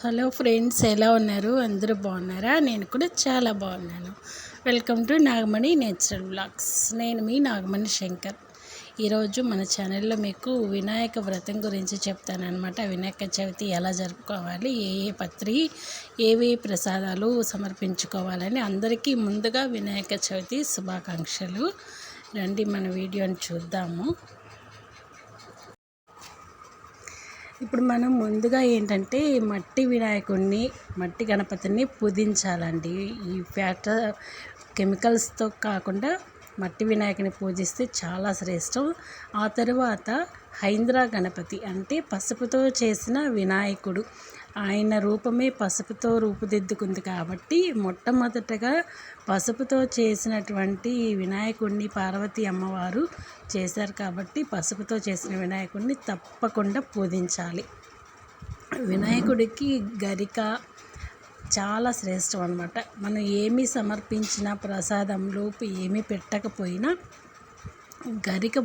Hello friends ఎలా ఉన్నారు? అందరూ బాగున్నారా? నేను కూడా చాలా బాగున్నాను. Welcome to Nagamani natural blogs నేను మీ నాగమణి శంకర్. ఈరోజు మన ఛానల్లో మీకు వినాయక వ్రతం గురించి చెప్తానమాట వినాయక చవితి ఎలా జరుపుకోవాలి? ఏ ఏ పత్రి ఏవే ప్రసాదాలు సమర్పించుకోవాలని అందరికీ ముందుగా వినాయక చవితి శుభాకాంక్షలు. రండి మన వీడియోని చూద్దాము. ఇప్పుడు మనం ముందుగా ఏంటంటే మట్టి వినాయకుడిని మట్టి గణపతిని పూజించాలండి. ఈ ఫ్యాక్టర్ కెమికల్స్తో కాకుండా మట్టి వినాయకుని పూజిస్తే చాలా శ్రేష్టం. ఆ తరువాత హైంద్ర గణపతి అంటే పసుపుతో చేసిన వినాయకుడు. ఆయన రూపమే పసుపుతో రూపుదిద్దుకుంది కాబట్టి మొట్టమొదటగా పసుపుతో చేసినటువంటి వినాయకుడిని పార్వతి అమ్మవారు చేశారు కాబట్టి పసుపుతో చేసిన వినాయకుడిని తప్పకుండా పూజించాలి. వినాయకుడికి గరిక చాలా శ్రేష్టం అనమాట మనం ఏమి సమర్పించిన ప్రసాదంలోపు ఏమి పెట్టకపోయినా గరిక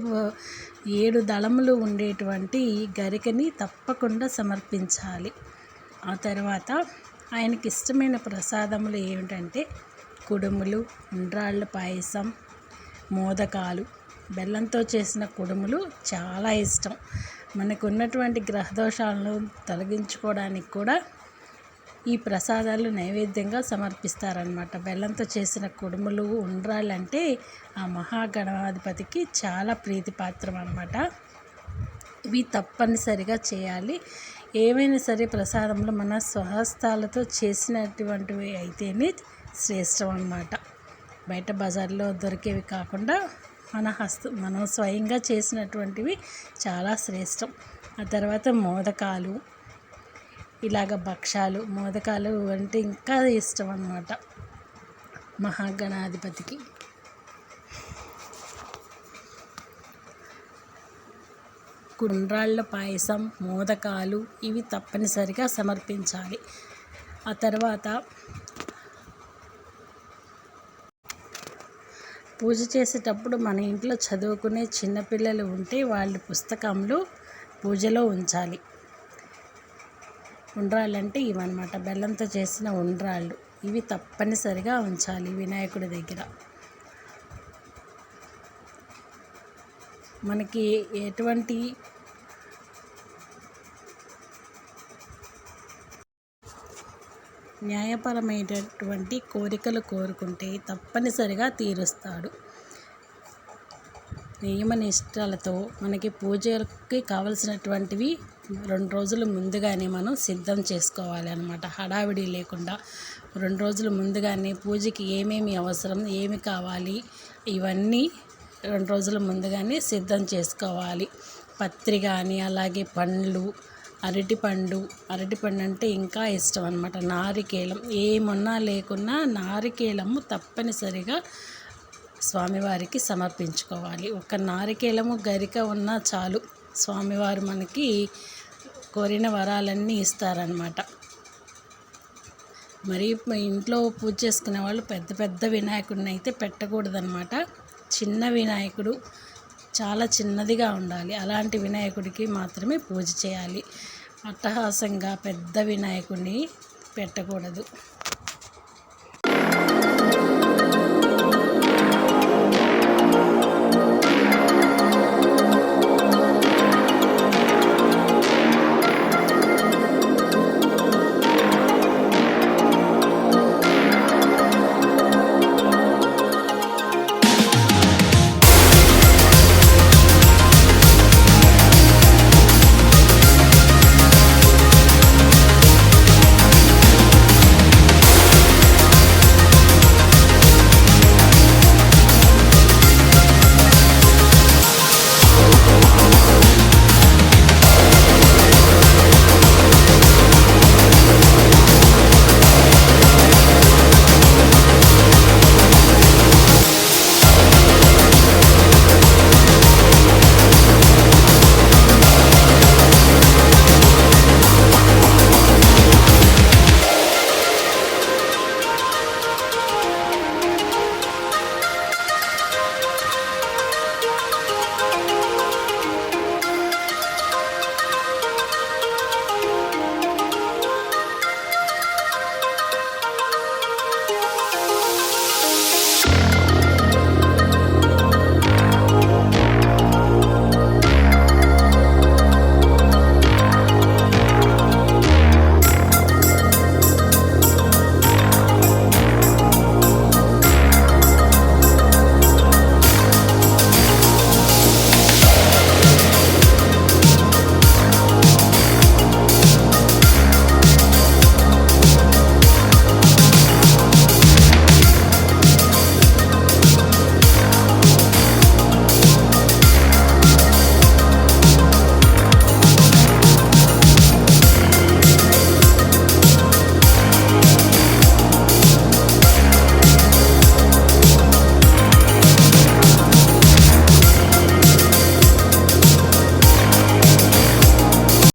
ఏడు దళములు ఉండేటువంటి గరికని తప్పకుండా సమర్పించాలి. ఆ తర్వాత ఆయనకి ఇష్టమైన ప్రసాదములు ఏమిటంటే కుడుములు ఉండ్రాళ్ళ పాయసం మోదకాలు. బెల్లంతో చేసిన కుడుములు చాలా ఇష్టం. మనకు ఉన్నటువంటి గ్రహదోషాలను తొలగించుకోవడానికి కూడా ఈ ప్రసాదాలు నైవేద్యంగా సమర్పిస్తారనమాట బెల్లంతో చేసిన కుడుములు ఉండ్రాలంటే ఆ మహాగణాధిపతికి చాలా ప్రీతిపాత్రం అనమాట ఇవి తప్పనిసరిగా చేయాలి. ఏమైనా సరే ప్రసాదంలో మన స్వహస్తాలతో చేసినటువంటివి అయితేనే శ్రేష్టం అన్నమాట బయట బజార్లో దొరికేవి కాకుండా మన హస్త మనం స్వయంగా చేసినటువంటివి చాలా శ్రేష్టం. ఆ తర్వాత మోదకాలు ఇలాగ భక్షాలు మోదకాలు అంటే ఇంకా ఇష్టం అన్నమాట మహాగణాధిపతికి. కుండ్రాళ్ళ పాయసం మోదకాలు ఇవి తప్పనిసరిగా సమర్పించాలి. ఆ తర్వాత పూజ చేసేటప్పుడు మన ఇంట్లో చదువుకునే చిన్నపిల్లలు ఉంటే వాళ్ళ పుస్తకంలో పూజలో ఉంచాలి. ఉండ్రాళ్ళు ఇవన్నమాట. బెల్లంతో చేసిన ఉండ్రాళ్ళు. ఇవి తప్పనిసరిగా ఉంచాలి వినాయకుడి దగ్గర. మనకి ఎటువంటి న్యాయపరమైనటువంటి కోరికలు కోరుకుంటే తప్పనిసరిగా తీరుస్తాడు. నియమ నిష్టలతో మనకి పూజకి కావలసినటువంటివి రెండు రోజులు ముందుగానే మనం సిద్ధం చేసుకోవాలి అనమాట హడావిడి లేకుండా రెండు రోజులు ముందుగానే పూజకి ఏమేమి అవసరం ఏమి కావాలి ఇవన్నీ రెండు రోజుల ముందుగానే సిద్ధం చేసుకోవాలి. పత్రి కానీ అలాగే పండ్లు అరటిపండు అరటిపండు అంటే ఇంకా ఇష్టం అనమాట నారికేలం. ఏమున్నా లేకున్నా నారికేలము తప్పనిసరిగా స్వామివారికి సమర్పించుకోవాలి. ఒక నారికేలము గరిక ఉన్నా చాలు. స్వామివారు మనకి కోరిన వరాలన్నీ ఇస్తారనమాట మరి ఇంట్లో పూజ చేసుకునే వాళ్ళు పెద్ద పెద్ద వినాయకుడిని అయితే పెట్టకూడదనమాట చిన్న వినాయకుడు చాలా చిన్నదిగా ఉండాలి. అలాంటి వినాయకుడికి మాత్రమే పూజ చేయాలి. అట్టహాసంగా పెద్ద వినాయకుడిని పెట్టకూడదు.